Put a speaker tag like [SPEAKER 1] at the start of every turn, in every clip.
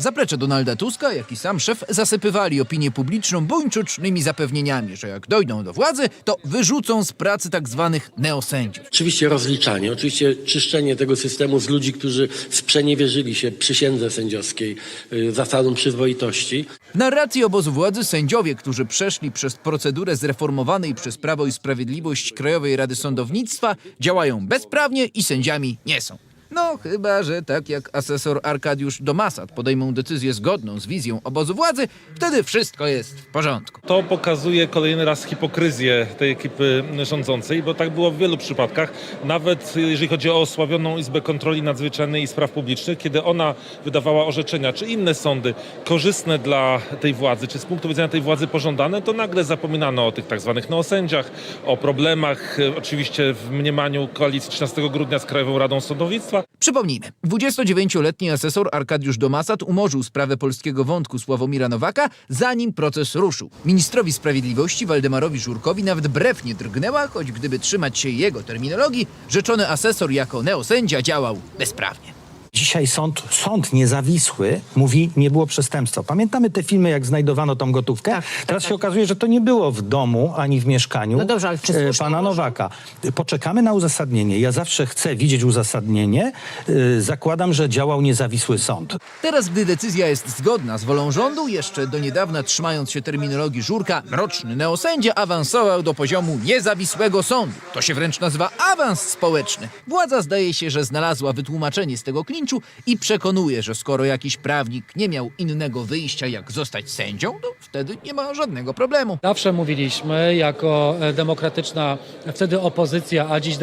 [SPEAKER 1] Zaplecze Donalda Tuska, jak i sam szef zasypywali opinię publiczną buńczucznymi zapewnieniami, że jak dojdą do władzy, to wyrzucą z pracy tak zwanych neosędziów.
[SPEAKER 2] Oczywiście rozliczanie, oczywiście czyszczenie tego systemu z ludzi, którzy sprzeniewierzyli się przysiędze sędziowskiej, y, zasadom przyzwoitości.
[SPEAKER 1] W narracji obozu władzy sędziowie, którzy przeszli przez procedurę zreformowanej przez Prawo i Sprawiedliwość Krajowej Rady Sądownictwa, działają bezprawnie i sędziami nie są. No, chyba, że tak jak asesor Arkadiusz Domasat podejmą decyzję zgodną z wizją obozu władzy, wtedy wszystko jest w porządku.
[SPEAKER 3] To pokazuje kolejny raz hipokryzję tej ekipy rządzącej, bo tak było w wielu przypadkach. Nawet jeżeli chodzi o osławioną Izbę Kontroli Nadzwyczajnej i Spraw Publicznych, kiedy ona wydawała orzeczenia, czy inne sądy korzystne dla tej władzy, czy z punktu widzenia tej władzy pożądane, to nagle zapominano o tych tak zwanych neosędziach, o problemach e, oczywiście w mniemaniu koalicji 13 grudnia z Krajową Radą Sądownictwa.
[SPEAKER 1] Przypomnijmy, 29-letni asesor Arkadiusz Domasat umorzył sprawę polskiego wątku Sławomira Nowaka, zanim proces ruszył. Ministrowi Sprawiedliwości Waldemarowi Żurkowi nawet brew nie drgnęła, choć gdyby trzymać się jego terminologii, rzeczony asesor jako neosędzia działał bezprawnie.
[SPEAKER 4] Dzisiaj sąd, sąd niezawisły mówi, nie było przestępstwa. Pamiętamy te filmy, jak znajdowano tą gotówkę?
[SPEAKER 5] Tak,
[SPEAKER 4] Teraz
[SPEAKER 5] tak,
[SPEAKER 4] się okazuje, że to nie było w domu ani w mieszkaniu
[SPEAKER 5] No dobrze, ale czy
[SPEAKER 4] e,
[SPEAKER 5] słusznie
[SPEAKER 4] pana
[SPEAKER 5] może?
[SPEAKER 4] Nowaka. Poczekamy na uzasadnienie. Ja zawsze chcę widzieć uzasadnienie. E, Zakładam, że działał niezawisły sąd.
[SPEAKER 1] Teraz, gdy decyzja jest zgodna z wolą rządu, jeszcze do niedawna trzymając się terminologii Żurka, mroczny neosędzia awansował do poziomu niezawisłego sądu. To się wręcz nazywa awans społeczny. Władza zdaje się, że znalazła wytłumaczenie z tego klinczu i przekonuje, że skoro jakiś prawnik nie miał innego wyjścia jak zostać sędzią, to wtedy nie ma żadnego problemu.
[SPEAKER 6] Zawsze mówiliśmy jako e, demokratyczna, wtedy opozycja, a dziś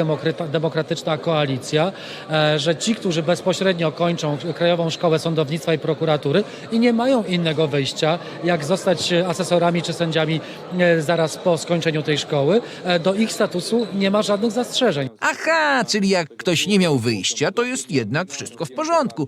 [SPEAKER 6] demokratyczna koalicja, e, że ci, którzy bezpośrednio kończą Krajową Szkołę Sądownictwa i Prokuratury i nie mają innego wyjścia, jak zostać e, asesorami czy sędziami zaraz po skończeniu tej szkoły, do ich statusu nie ma żadnych zastrzeżeń.
[SPEAKER 1] Aha, czyli jak ktoś nie miał wyjścia, to jest jednak wszystko w porządku.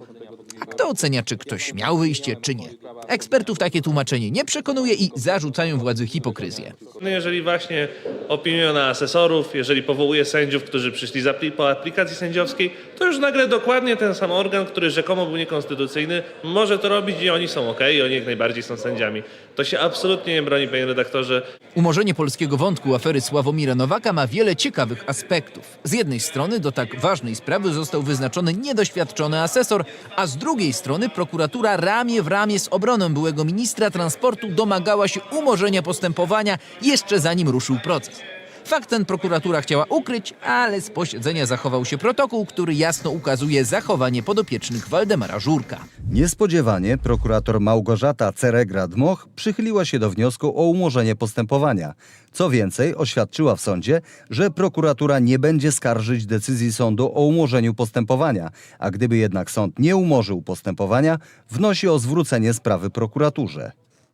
[SPEAKER 1] A kto ocenia, czy ktoś miał wyjście, czy nie? Ekspertów takie tłumaczenie nie przekonuje i zarzucają władzy hipokryzję.
[SPEAKER 7] No jeżeli właśnie opiniują na asesorów, jeżeli powołuje sędziów, którzy przyszli z apli- po aplikacji sędziowskiej, to już nagle dokładnie ten sam organ, który rzekomo był niekonstytucyjny, może to robić i oni są ok, i oni jak najbardziej są sędziami. To się absolutnie nie broni, panie redaktorze.
[SPEAKER 1] Umorzenie polskiego wątku afery Sławomira Nowaka ma wiele ciekawych aspektów. Z jednej strony do tak ważnej sprawy został wyznaczony niedoświadczony asesor, a z drugiej strony prokuratura ramię w ramię z obroną byłego ministra transportu domagała się umorzenia postępowania jeszcze zanim ruszył proces. Fakt ten prokuratura chciała ukryć, ale z posiedzenia zachował się protokół, który jasno ukazuje zachowanie podopiecznych Waldemara Żurka.
[SPEAKER 8] Niespodziewanie prokurator Małgorzata Ceregrad-Moch przychyliła się do wniosku o umorzenie postępowania. Co więcej, oświadczyła w sądzie, że prokuratura nie będzie skarżyć decyzji sądu o umorzeniu postępowania, a gdyby jednak sąd nie umorzył postępowania, wnosi o zwrócenie sprawy prokuraturze.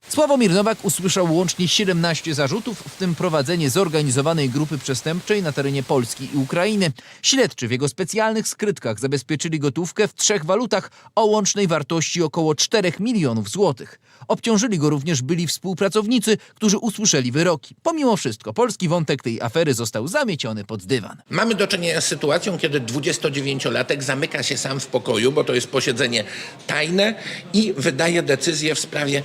[SPEAKER 1] Sławomir Nowak usłyszał łącznie 17 zarzutów, w tym prowadzenie zorganizowanej grupy przestępczej na terenie Polski i Ukrainy. Śledczy w jego specjalnych skrytkach zabezpieczyli gotówkę w trzech walutach o łącznej wartości około 4 milionów złotych. Obciążyli go również byli współpracownicy, którzy usłyszeli wyroki. Pomimo wszystko polski wątek tej afery został zamieciony pod dywan.
[SPEAKER 9] Mamy do czynienia z sytuacją, kiedy 29-latek zamyka się sam w pokoju, bo to jest posiedzenie tajne i wydaje decyzję w sprawie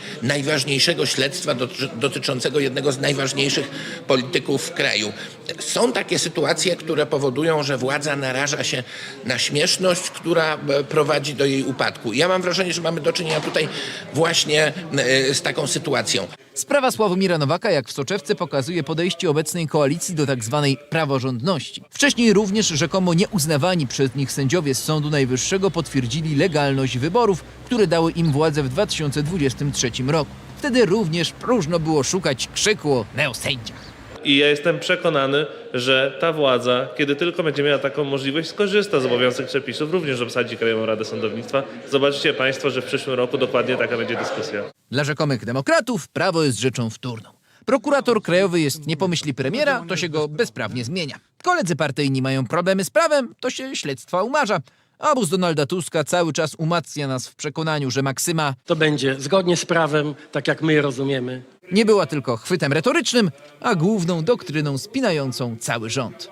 [SPEAKER 9] śledztwa doty- dotyczącego jednego z najważniejszych polityków w kraju. Są takie sytuacje, które powodują, że władza naraża się na śmieszność, która e, prowadzi do jej upadku. Ja mam wrażenie, że mamy do czynienia tutaj właśnie e, z taką sytuacją.
[SPEAKER 1] Sprawa Sławomira Nowaka, jak w soczewce, pokazuje podejście obecnej koalicji do tak zwanej praworządności. Wcześniej również rzekomo nieuznawani przez nich sędziowie z Sądu Najwyższego potwierdzili legalność wyborów, które dały im władzę w 2023 roku. Wtedy również próżno było szukać krzyku o neosędziach.
[SPEAKER 7] I ja jestem przekonany, że ta władza, kiedy tylko będzie miała taką możliwość, skorzysta z obowiązywanych przepisów, również obsadzi Krajową Radę Sądownictwa. Zobaczycie Państwo, że w przyszłym roku dokładnie taka będzie dyskusja.
[SPEAKER 1] Dla rzekomych demokratów prawo jest rzeczą wtórną. Prokurator krajowy jest nie po myśli premiera, to się go bezprawnie zmienia. Koledzy partyjni mają problemy z prawem, to się śledztwa umarza. Obóz Donalda Tuska cały czas umacnia nas w przekonaniu, że Maksyma
[SPEAKER 2] To będzie zgodnie z prawem, tak jak my je rozumiemy.
[SPEAKER 1] nie była tylko chwytem retorycznym, a główną doktryną spinającą cały rząd.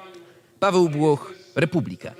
[SPEAKER 1] Paweł Błoch, Republika.